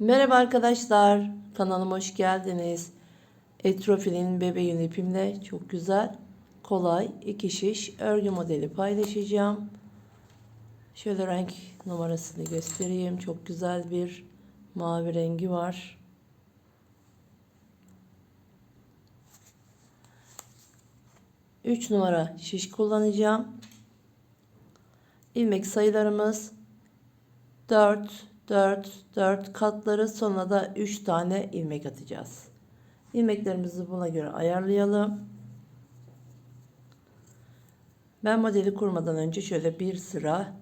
Merhaba arkadaşlar, kanalıma hoş geldiniz. Etrofil'in bebeğin ipimle çok güzel, kolay iki şiş örgü modeli paylaşacağım. Şöyle renk numarasını göstereyim. Çok güzel bir mavi rengi var. Üç numara şiş kullanacağım. İlmek sayılarımız 4, 4, 4 katları sonra da 3 tane ilmek atacağız. İlmeklerimizi buna göre ayarlayalım. Ben modeli kurmadan önce şöyle bir sıra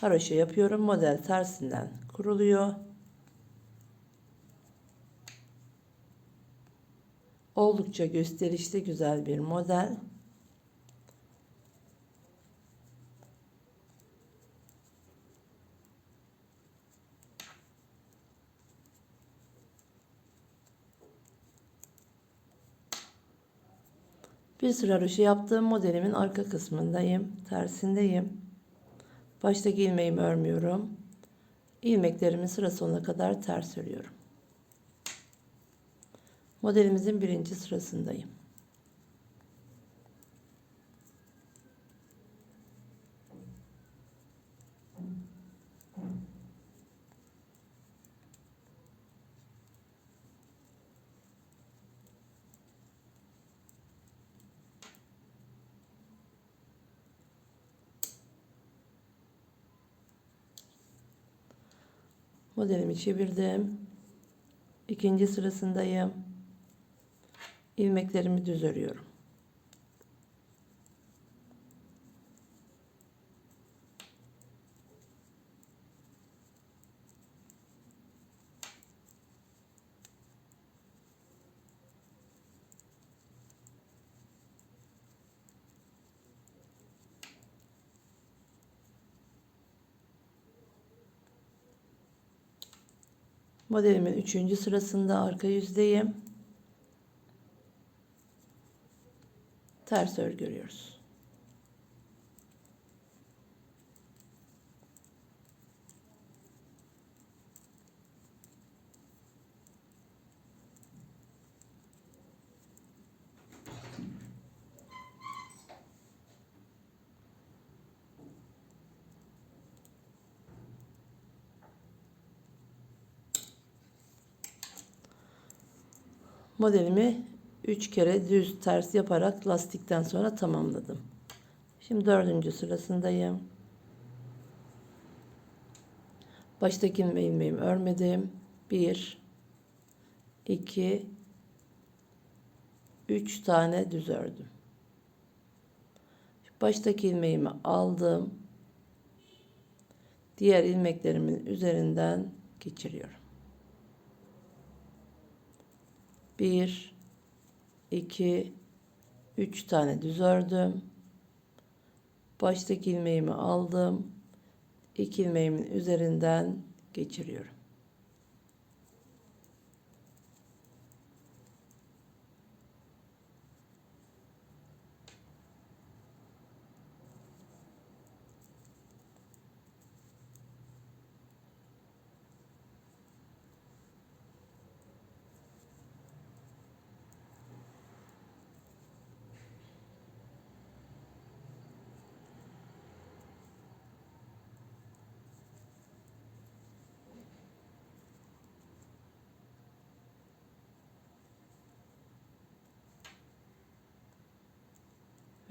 haroşa yapıyorum. Model tersinden kuruluyor. Oldukça gösterişli güzel bir model. Bir sıra röşe yaptığım modelimin arka kısmındayım. Tersindeyim. Baştaki ilmeğimi örmüyorum. İlmeklerimin sıra sonuna kadar ters örüyorum. Modelimizin birinci sırasındayım. Modelimi çevirdim. İkinci sırasındayım. İlmeklerimi düz örüyorum. Modelimin üçüncü sırasında arka yüzdeyim. Ters örgü örüyoruz. Modelimi 3 kere düz ters yaparak lastikten sonra tamamladım. Şimdi dördüncü sırasındayım. Baştaki ilmeğimi örmedim. 1 2 3 tane düz ördüm. Baştaki ilmeğimi aldım. Diğer ilmeklerimin üzerinden geçiriyorum. 1 2 3 tane düz ördüm. Baştaki ilmeğimi aldım. İki ilmeğimin üzerinden geçiriyorum.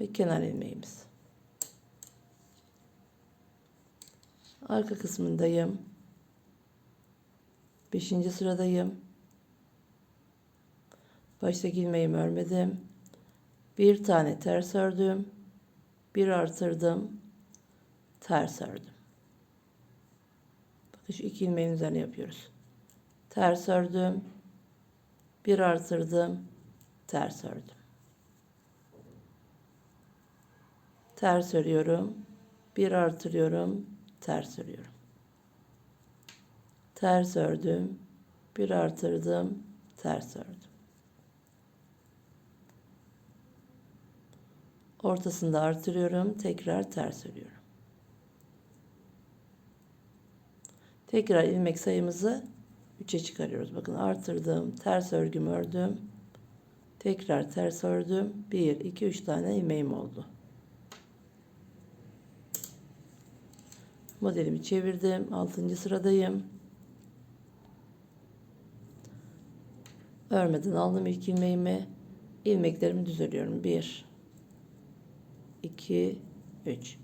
Ve kenar ilmeğimiz. Arka kısmındayım. Beşinci sıradayım. Baştaki ilmeğimi örmedim. Bir tane ters ördüm. Bir artırdım. Ters ördüm. Bakın şu iki ilmeğin üzerine yapıyoruz. Ters ördüm. Bir artırdım. Ters ördüm. Ters örüyorum. Bir artırıyorum, ters örüyorum. Ters ördüm, bir artırdım, ters ördüm. Ortasında artırıyorum, tekrar ters örüyorum. Tekrar ilmek sayımızı 3'e çıkarıyoruz. Bakın artırdım. Ters örgümü ördüm. Tekrar ters ördüm. 1, 2, 3 tane ilmeğim oldu. Modelimi çevirdim. 6. sıradayım. Örmeden aldım ilk ilmeğimi. İlmeklerimi düz örüyorum. 1 2 3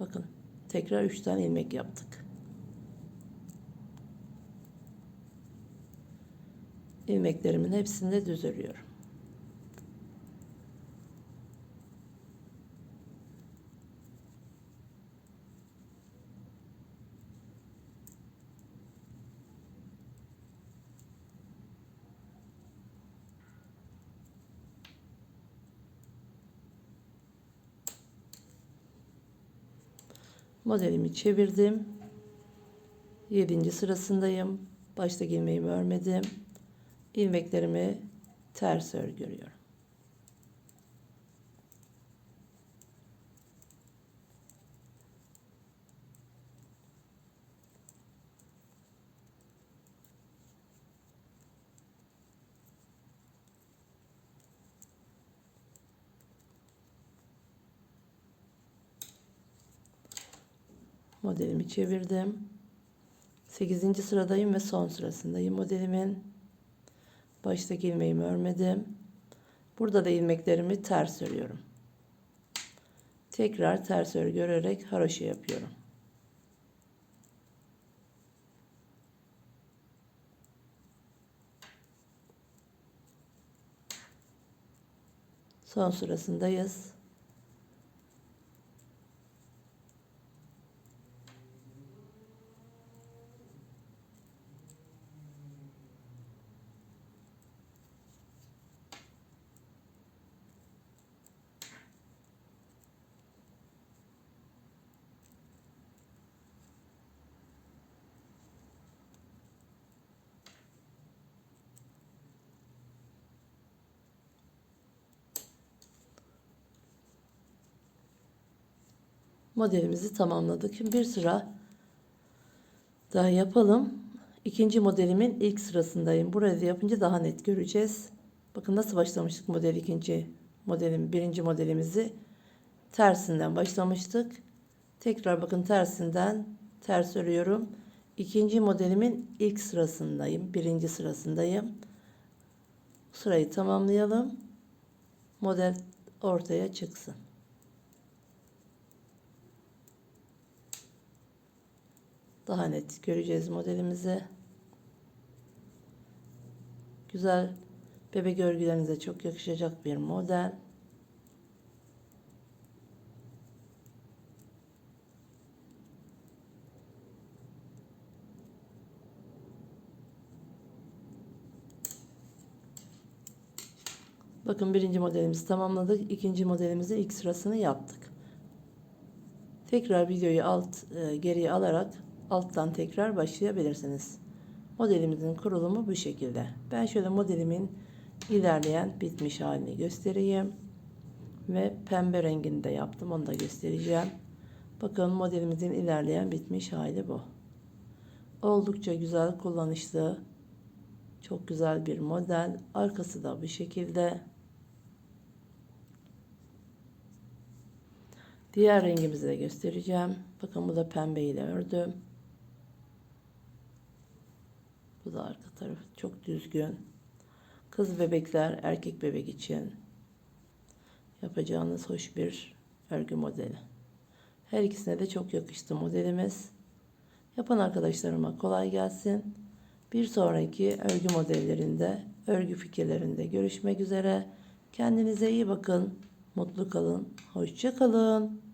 Bakın tekrar 3 tane ilmek yaptık. ilmeklerimin hepsini de düz örüyorum. Modelimi çevirdim. 7. sırasındayım. Baştaki ilmeğimi örmedim ilmeklerimi ters örgü örüyorum. Modelimi çevirdim. 8. sıradayım ve son sırasındayım modelimin. Baştaki ilmeğimi örmedim. Burada da ilmeklerimi ters örüyorum. Tekrar ters örgü örerek haroşa yapıyorum. Son sırasındayız. Modelimizi tamamladık. Şimdi bir sıra daha yapalım. İkinci modelimin ilk sırasındayım. Burayı yapınca daha net göreceğiz. Bakın nasıl başlamıştık model ikinci modelim, birinci modelimizi tersinden başlamıştık. Tekrar bakın tersinden ters örüyorum. İkinci modelimin ilk sırasındayım. Birinci sırasındayım. Sırayı tamamlayalım. Model ortaya çıksın. Daha net göreceğiz modelimizi. Güzel bebek örgülerinize çok yakışacak bir model. Bakın birinci modelimizi tamamladık. İkinci modelimizin ilk sırasını yaptık. Tekrar videoyu alt e, geriye alarak alttan tekrar başlayabilirsiniz. Modelimizin kurulumu bu şekilde. Ben şöyle modelimin ilerleyen bitmiş halini göstereyim. Ve pembe renginde yaptım. Onu da göstereceğim. Bakın modelimizin ilerleyen bitmiş hali bu. Oldukça güzel kullanışlı. Çok güzel bir model. Arkası da bu şekilde. Diğer rengimizi de göstereceğim. Bakın bu da pembe ile ördüm. Bu da arka tarafı çok düzgün. Kız bebekler, erkek bebek için yapacağınız hoş bir örgü modeli. Her ikisine de çok yakıştı modelimiz. Yapan arkadaşlarıma kolay gelsin. Bir sonraki örgü modellerinde, örgü fikirlerinde görüşmek üzere. Kendinize iyi bakın. Mutlu kalın. Hoşça kalın.